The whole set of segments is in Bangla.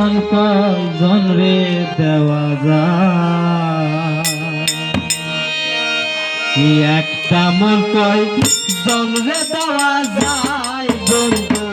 জীবন কয়জন রে দেওয়া যায়? একটা মন কয়জন রে দেওয়া যায় বন্ধু?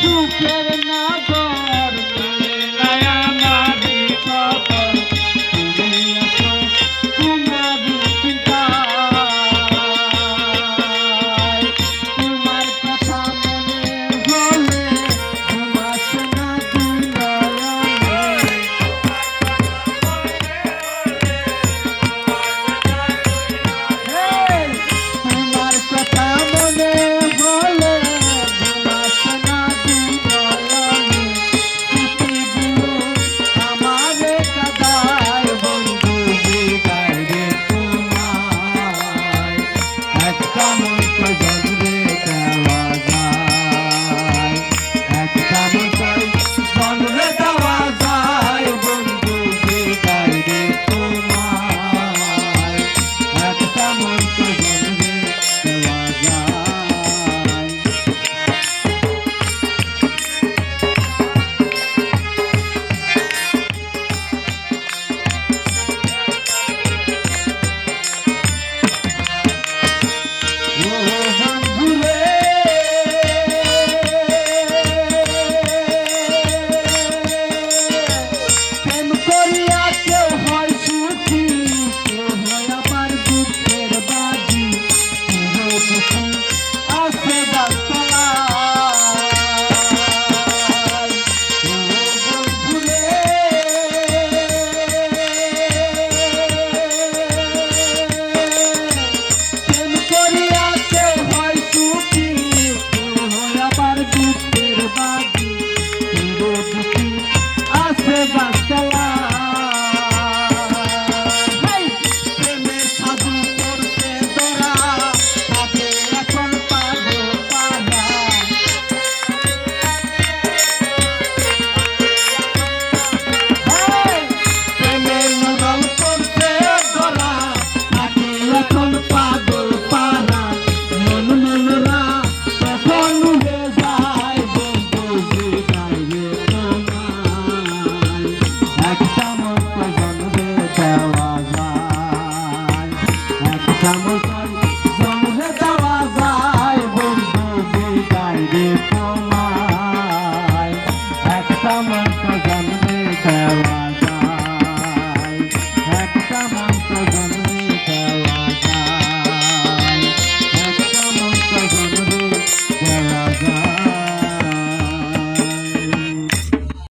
सुख